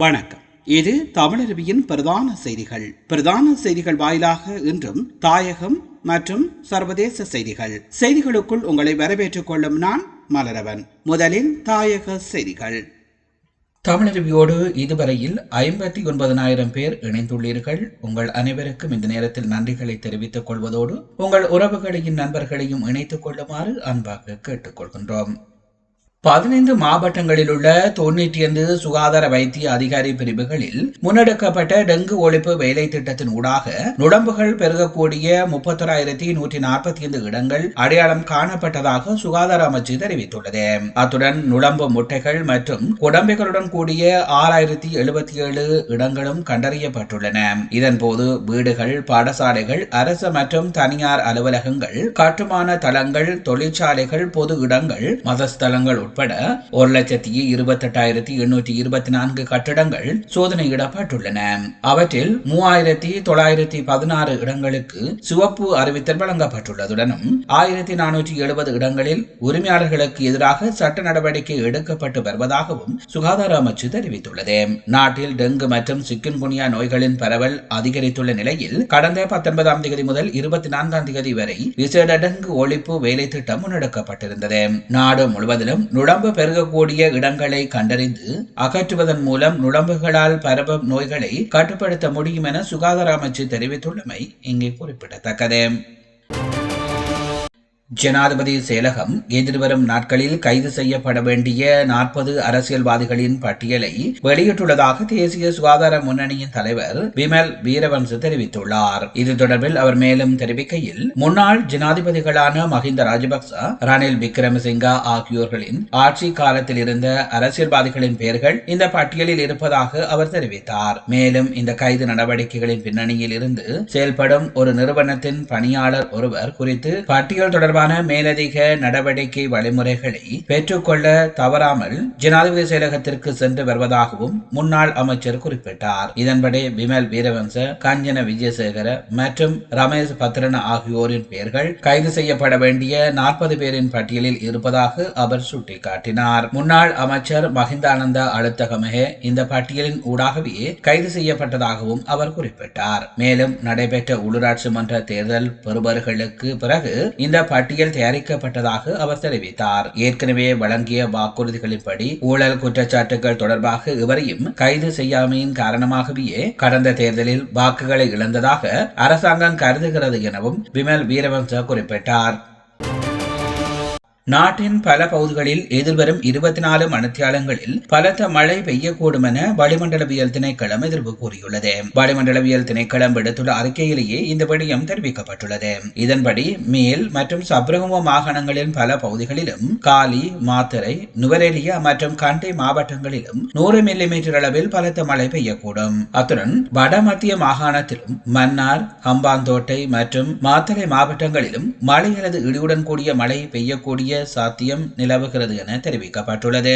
வணக்கம். இது தமிழருவியின் பிரதான செய்திகள். பிரதான செய்திகள் வாயிலாக இன்றும் தாயகம் மற்றும் சர்வதேச செய்திகள். செய்திகளுக்குள் உங்களை வரவேற்றுக் கொள்ளும் நான் மலரவன். முதலில் தாயக செய்திகள். தமிழருவியோடு இதுவரையில் ஐம்பத்தி ஒன்பதனாயிரம் பேர் இணைந்துள்ளீர்கள். உங்கள் அனைவருக்கும் இந்த நேரத்தில் நன்றிகளை தெரிவித்துக் கொள்வதோடு உங்கள் உறவுகளையும் நண்பர்களையும் இணைத்துக் கொள்ளுமாறு அன்பாக கேட்டுக்கொள்கின்றோம். பதினைந்து மாவட்டங்களில் உள்ள தொண்ணூற்றி ஐந்து சுகாதார வைத்திய அதிகாரி பிரிவுகளில் முன்னெடுக்கப்பட்ட டெங்கு ஒழிப்பு வேலை திட்டத்தின் ஊடாக நுழம்புகள் பெருகக்கூடிய முப்பத்தொராயிரத்தி நூற்றி நாற்பத்தி ஐந்து இடங்கள் அடையாளம் காணப்பட்டதாக சுகாதார அமைச்சு தெரிவித்துள்ளது. அத்துடன் நுழம்பு முட்டைகள் மற்றும் குடம்பைகளுடன் கூடிய ஆறாயிரத்தி எழுபத்தி ஏழு இடங்களும் கண்டறியப்பட்டுள்ளன. இதன்போது வீடுகள் பாடசாலைகள் அரசு மற்றும் தனியார் அலுவலகங்கள் கட்டுமான தளங்கள் தொழிற்சாலைகள் பொது இடங்கள் மதஸ்தலங்கள் உட்பட ஒரு லட்சத்தி இருபத்தி எட்டாயிரத்தி எண்ணூற்றி இருபத்தி நான்கு கட்டிடங்கள் சோதனையிடப்பட்டுள்ளன அவற்றில் மூவாயிரத்தி தொள்ளாயிரத்தி பதினாறு இடங்களுக்கு சிவப்பு அறிவித்தல் வழங்கப்பட்டுள்ளதுடனும் ஆயிரத்தி நானூற்றி எழுபது இடங்களில் உரிமையாளர்களுக்கு எதிராக சட்ட நடவடிக்கை எடுக்கப்பட்டு வருவதாகவும் சுகாதார அமைச்சு தெரிவித்துள்ளது. நாட்டில் டெங்கு மற்றும் சிக்கன் குனியா நோய்களின் பரவல் அதிகரித்துள்ள நிலையில் கடந்த பத்தொன்பதாம் தேதி முதல் இருபத்தி நான்காம் தேதி வரை விசேட டெங்கு ஒழிப்பு வேலை திட்டம் முன்னெடுக்கப்பட்டிருந்தது. நாடு முழுவதிலும் நுழம்பு பெருகக்கூடிய இடங்களை கண்டறிந்து அகற்றுவதன் மூலம் நுழம்புகளால் பரவும் நோய்களை கட்டுப்படுத்த முடியும் என சுகாதார அமைச்சு தெரிவித்துள்ளமை இங்கே குறிப்பிடத்தக்கது. ஜனாதிபதி செயலகம் எதிர்வரும் நாட்களில் கைது செய்யப்பட வேண்டிய நாற்பது அரசியல்வாதிகளின் பட்டியலை வெளியிட்டுள்ளதாக தேசிய சுகாதார முன்னணியின் தலைவர் விமல் வீரவன்சு தெரிவித்துள்ளார். இது தொடர்பில் அவர் மேலும் தெரிவிக்கையில் முன்னாள் ஜனாதிபதிகளான மஹிந்த ராஜபக்ச ரணில் விக்ரமசிங்கா ஆகியோர்களின் ஆட்சி காலத்தில் இருந்த அரசியல்வாதிகளின் பெயர்கள் இந்த பட்டியலில் இருப்பதாக அவர் தெரிவித்தார். மேலும் இந்த கைது நடவடிக்கைகளின் பின்னணியில் இருந்து செயல்படும் ஒரு நிறுவனத்தின் பணியாளர் ஒருவர் குறித்து பட்டியல் தொடர்பாக தொடர்பான மேலதிக நடவடிக்கை வழிமுறைகளை பெற்றுக்கொள்ள தவறாமல் ஜனாதிபதி செயலகத்திற்கு சென்று வருவதாகவும் முன்னாள் அமைச்சர் குறிப்பிட்டார். இதன்படி விமல் வீரவன்ச கஞ்சன விஜயசேகர மற்றும் ரமேஷ் பத்ரன ஆகியோரின் பெயர்கள் கைது செய்யப்பட வேண்டிய நாற்பது பேரின் பட்டியலில் இருப்பதாக அவர் சுட்டிக்காட்டினார். முன்னாள் அமைச்சர் மஹிந்தானந்த அழுத்தகமே இந்த பட்டியலின் ஊடாகவே கைது செய்யப்பட்டதாகவும் அவர் குறிப்பிட்டார். மேலும் நடைபெற்ற உள்ளூராட்சி மன்ற தேர்தல் பெறுபவர்களுக்கு பிறகு இந்த பட்டியல் பட்டியல் தயாரிக்கப்பட்டதாக அவர் தெரிவித்தார். ஏற்கனவே வழங்கிய வாக்குறுதிகளின்படி ஊழல் குற்றச்சாட்டுகள் தொடர்பாக இவரையும் கைது செய்யாமையின் காரணமாகவே கடந்த தேர்தலில் வாக்குகளை இழந்ததாக அரசாங்கம் கருதுகிறது எனவும் விமல் வீரவம்ச குறிப்பிட்டார். நாட்டின் பல பகுதிகளில் எதிர்வரும் இருபத்தி நாலு மணித்தியாலங்களில் பலத்த மழை பெய்யக்கூடும் என வளிமண்டலவியல் திணைக்களம் எதிர்ப்பு கூறியுள்ளது. வளிமண்டலவியல் திணைக்களம் விடுத்துள்ள அறிக்கையிலேயே இந்த விடயம் தெரிவிக்கப்பட்டுள்ளது. இதன்படி மேல் மற்றும் சப்ரகம மாகாணங்களின் பல பகுதிகளிலும் காலி மாத்தரை நுவரேலியா மற்றும் கண்டை மாவட்டங்களிலும் நூறு மில்லி மீட்டர் அளவில் பலத்த மழை பெய்யக்கூடும். அத்துடன் வடமத்திய மாகாணத்திலும் மன்னார் ஹம்பாந்தோட்டை மற்றும் மாத்தரை மாவட்டங்களிலும் மழை அல்லது இடியுடன் கூடிய மழை பெய்யக்கூடிய சாத்தியம் நிலவுகிறது என தெரிவிக்கப்பட்டுள்ளது.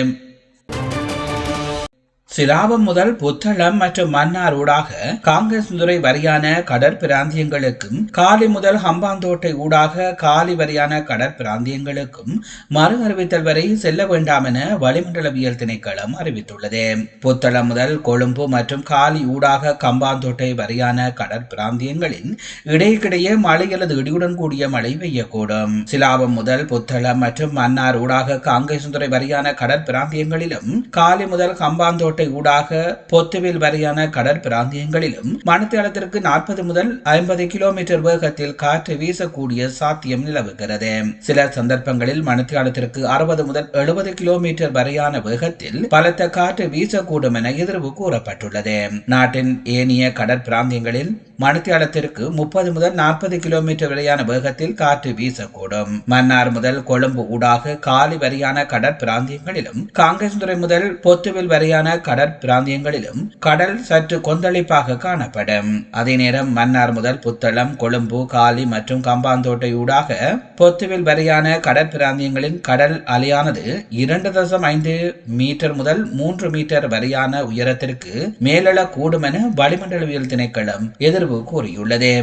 சிலாபம் முதல் புத்தளம் மற்றும் மன்னார் ஊடாக காங்கிரஸ் துறை வரியான கடற்பிராந்தியங்களுக்கும் காலி முதல் ஹம்பாந்தோட்டை ஊடாக காலி வரையான கடற்பிராந்தியங்களுக்கும் மறு அறிவித்தல் வரை செல்ல வேண்டாம் என வளிமண்டலவியல் திணைக்களம் அறிவித்துள்ளது. புத்தளம் முதல் கொழும்பு மற்றும் காலி ஊடாக கம்பாந்தோட்டை வரையான கடற்பிராந்தியங்களின் இடையிடையே மழை அல்லது இடியுடன் கூடிய மழை பெய்யக்கூடும். சிலாபம் முதல் புத்தளம் மற்றும் மன்னார் ஊடாக காங்கிரஸ் வரையான வரியான கடற்பிராந்தியங்களிலும் காலி முதல் கம்பாந்தோட்டை கோட்டை ஊடாக பொத்துவில் வரையான கடற்பிராந்தியங்களிலும் மணித்தியாலத்திற்கு நாற்பது முதல் ஐம்பது கிலோமீட்டர் வேகத்தில் காற்று வீசக்கூடிய சாத்தியம் நிலவுகிறது. சில சந்தர்ப்பங்களில் மணித்தியாலத்திற்கு அறுபது முதல் எழுபது கிலோமீட்டர் வரையான வேகத்தில் பலத்த காற்று வீசக்கூடும் என எதிர்வு கூறப்பட்டுள்ளது. நாட்டின் ஏனைய கடற்பிராந்தியங்களில் மணித்தியாலத்திற்கு முப்பது முதல் நாற்பது கிலோமீட்டர் வரையான வேகத்தில் காற்று வீசக்கூடும். மன்னார் முதல் கொழும்பு ஊடாக காலி வரியான கடற்பிராந்தியங்களிலும் காங்கிரஸ் துறை முதல் பொத்துவில் வரையான கடற்பிராந்தியங்களிலும் கடல் சற்று கொந்தளிப்பாக காணப்படும். அதே நேரம் மன்னார் முதல் புத்தளம் கொழும்பு காலி மற்றும் கம்பாந்தோட்டை ஊடாக பொத்துவில் வரையான கடற்பிராந்தியங்களின் கடல் அலையானது இரண்டு தசம் ஐந்து மீட்டர் முதல் மூன்று மீட்டர் வரையான உயரத்திற்கு மேலெழக்கூடும் என வளிமண்டலவியல் திணைக்களம் எதிர்வு கூறியுள்ளது.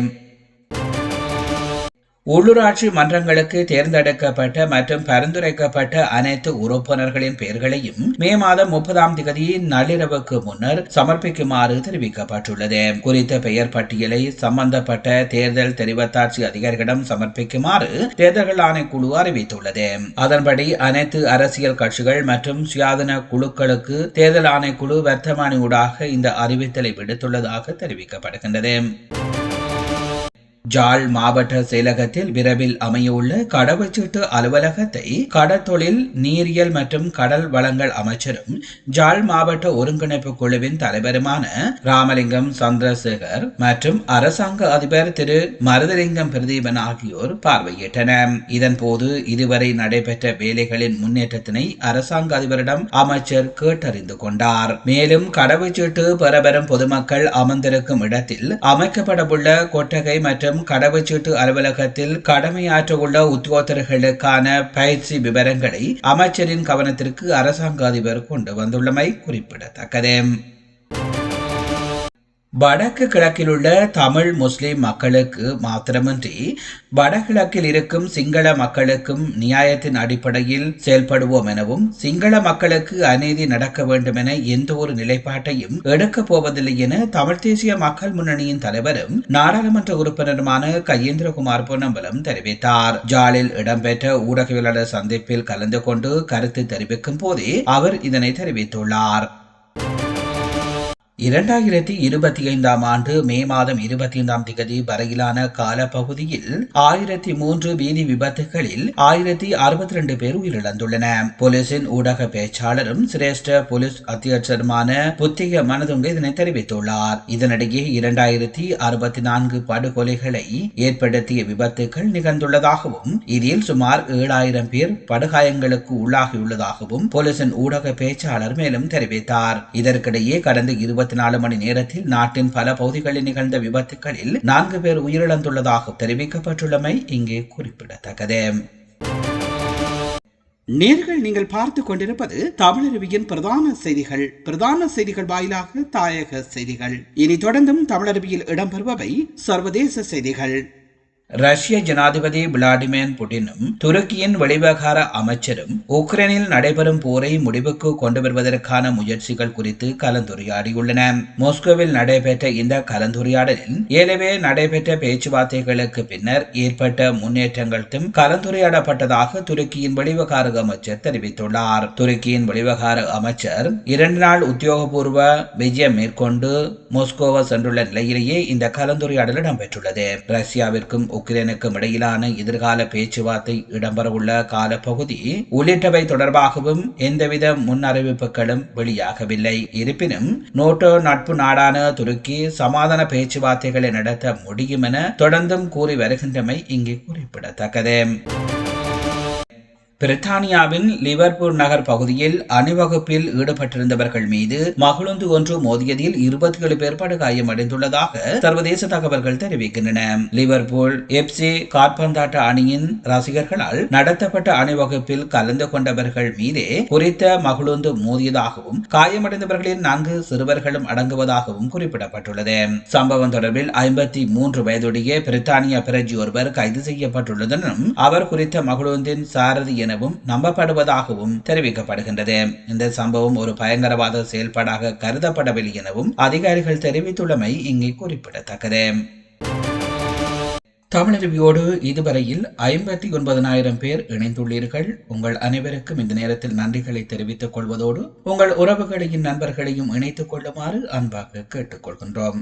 உள்ளூராட்சி மன்றங்களுக்கு தேர்ந்தெடுக்கப்பட்ட மற்றும் பரிந்துரைக்கப்பட்ட அனைத்து உறுப்பினர்களின் பெயர்களையும் மே மாதம் முப்பதாம் தேதி நள்ளிரவுக்கு முன்னர் சமர்ப்பிக்குமாறு தெரிவிக்கப்பட்டுள்ளது. குறித்த பெயர் பட்டியலை சம்பந்தப்பட்ட தேர்தல் தெரிவத்தாட்சி அதிகாரிகளிடம் சமர்ப்பிக்குமாறு தேர்தல்கள் ஆணைக்குழு அறிவித்துள்ளது. அதன்படி அனைத்து அரசியல் கட்சிகள் மற்றும் சுயாதீன குழுக்களுக்கு தேர்தல் ஆணைக்குழு வர்த்தமானி ஊடாக இந்த அறிவித்தலை விடுத்துள்ளதாக தெரிவிக்கப்படுகின்றது. ஜாழ் மாவட்ட செயலகத்தில் விரைவில் அமையவுள்ள கடவுச்சீட்டு அலுவலகத்தை கடற்தொழில் நீரியல் மற்றும் கடல் வளங்கள் அமைச்சரும் ஜாழ் மாவட்ட ஒருங்கிணைப்பு குழுவின் தலைவருமான ராமலிங்கம் சந்திரசேகர் மற்றும் அரசாங்க அதிபர் திரு மருதலிங்கம் பிரதீபன் ஆகியோர் பார்வையிட்டனர். இதன்போது இதுவரை நடைபெற்ற வேலைகளின் முன்னேற்றத்தினை அரசாங்க அதிபரிடம் அமைச்சர் கேட்டறிந்து கொண்டார். மேலும் கடவுச்சீட்டு பெறப்பெறும் பொதுமக்கள் அமர்ந்திருக்கும் இடத்தில் அமைக்கப்படவுள்ள கொட்டகை மற்றும் கடவுச்சீட்டு அலுவலகத்தில் கடமையாற்றவுள்ள உத்தியோகத்தர்களுக்கான பயிற்சி விவரங்களை அமைச்சரின் கவனத்திற்கு அரசாங்க அதிபர் கொண்டு வந்துள்ளமை குறிப்பிடத்தக்கது. வடக்கு கிழக்கிலுள்ள தமிழ் முஸ்லிம் மக்களுக்கு மாத்திரமின்றி வடகிழக்கில் இருக்கும் சிங்கள மக்களுக்கும் நியாயத்தின் அடிப்படையில் செயல்படுவோம் எனவும் சிங்கள மக்களுக்கு அநீதி நடக்க வேண்டும் என எந்த ஒரு நிலைப்பாட்டையும் எடுக்கப் போவதில்லை என தமிழ் தேசிய மக்கள் முன்னணியின் தலைவரும் நாடாளுமன்ற உறுப்பினருமான கையேந்திரகுமார் பொன்னம்பலம் தெரிவித்தார். ஜாலில் இடம்பெற்ற ஊடகவியலாளர் சந்திப்பில் கலந்து கொண்டு கருத்து தெரிவிக்கும் போதே அவர் இதனை தெரிவித்துள்ளார். இரண்டாயிரத்தி இருபத்தி ஐந்தாம் ஆண்டு மே மாதம் இருபத்தி ஐந்தாம் திகதி வரையிலான காலப்பகுதியில் ஆயிரத்தி மூன்று வீதி விபத்துகளில் ஆயிரத்தி அறுபத்தி ரெண்டு பேர் உயிரிழந்துள்ளன. போலீசின் ஊடக பேச்சாளரும் சிரேஷ்ட போலீஸ் அத்தியட்சருமான புத்திய மனதுங்க இதனை தெரிவித்துள்ளார். இதனிடையே இரண்டாயிரத்தி அறுபத்தி நான்கு படுகொலைகளை ஏற்படுத்திய விபத்துகள் நிகழ்ந்துள்ளதாகவும் இதில் சுமார் ஏழாயிரம் பேர் படுகாயங்களுக்கு உள்ளாகியுள்ளதாகவும் போலீசின் ஊடக பேச்சாளர் மேலும் தெரிவித்தார். இதற்கிடையே கடந்த இருபத்தி இருபத்தி நாலு மணி நேரத்தில் நாட்டின் பல பகுதிகளில் நிகழ்ந்த விபத்துகளில் நான்கு பேர் உயிரிழந்துள்ளதாக தெரிவிக்கப்பட்டுள்ளமை இங்கே குறிப்பிடத்தக்கது. நேர்கள் நீங்கள் பார்த்து கொண்டிருப்பது தமிழருவியின் பிரதான செய்திகள். பிரதான செய்திகள் வாயிலாக தாயக செய்திகள். இனி தொடர்ந்தும் தமிழருவியில் இடம்பெறுபவை சர்வதேச செய்திகள். ரஷ்ய ஜனாதிபதி விளாடிமிர் புட்டினும் துருக்கியின் வெளிவகார அமைச்சரும் உக்ரைனில் நடைபெறும் போரை முடிவுக்கு கொண்டு வருவதற்கான முயற்சிகள் குறித்து கலந்துரையாடியுள்ளன. மாஸ்கோவில் நடைபெற்ற இந்த கலந்துரையாடலில் ஏலவே நடைபெற்ற பேச்சுவார்த்தைகளுக்கு பின்னர் ஏற்பட்ட முன்னேற்றங்களும் கலந்துரையாடப்பட்டதாக துருக்கியின் வெளிவகார அமைச்சர் தெரிவித்துள்ளார். துருக்கியின் வெளிவகார அமைச்சர் இரண்டு நாள் உத்தியோகபூர்வ விஜயம் மேற்கொண்டு மாஸ்கோவா சென்றுள்ள நிலையிலேயே இந்த கலந்துரையாடல் இடம்பெற்றுள்ளது. ரஷ்யாவிற்கும் உக்ரைனுக்கும் இடையிலான எதிர்கால பேச்சுவார்த்தை இடம்பெறவுள்ள காலப்பகுதி உள்ளிட்டவை தொடர்பாகவும் எந்தவித முன் அறிவிப்புகளும் வெளியாகவில்லை. இருப்பினும் நோட்டோ நட்பு நாடான துருக்கி சமாதான பேச்சுவார்த்தைகளை நடத்த முடியும் என தொடர்ந்தும் கூறி வருகின்றமை இங்கே குறிப்பிடத்தக்கது. பிரித்தானியாவின் லிவர்பூர் நகர் பகுதியில் அணிவகுப்பில் ஈடுபட்டிருந்தவர்கள் மீது மகளுந்து ஒன்று மோதியதில் இருபத்தி ஏழு பேர் படுகாயமடைந்துள்ளதாக சர்வதேச தகவல்கள் தெரிவிக்கின்றன. லிவர்பூல் எப்சி காற்பந்தாட்ட அணியின் ரசிகர்களால் நடத்தப்பட்ட அணிவகுப்பில் கலந்து கொண்டவர்கள் மீதே குறித்த மகளுந்து மோதியதாகவும் காயமடைந்தவர்களில் நான்கு சிறுவர்களும் அடங்குவதாகவும் குறிப்பிடப்பட்டுள்ளது. சம்பவம் தொடர்பில் ஐம்பத்தி மூன்று வயதுடைய பிரித்தானிய பிரஜி ஒருவர் கைது செய்யப்பட்டுள்ளதுடன் அவர் குறித்த மகளுந்தின் சாரதி என எனவும் நம்பப்படுவதாகவும் தெரிவிக்கப்படுகின்றது. இந்த சம்பவம் ஒரு பயங்கரவாத செயல்பாடாக கருதப்படவில்லை எனவும் அதிகாரிகள் தெரிவித்துள்ளமை இங்கே குறிப்பிடத்தக்கது. தமிழருவியோடு இதுவரையில் ஐம்பத்தி ஒன்பதனாயிரம் பேர் இணைந்துள்ளீர்கள். உங்கள் அனைவருக்கும் இந்த நேரத்தில் நன்றிகளை தெரிவித்துக் கொள்வதோடு உங்கள் உறவுகளையும் நண்பர்களையும் இணைத்துக் கொள்ளுமாறு அன்பாக கேட்டுக்கொள்கின்றோம்.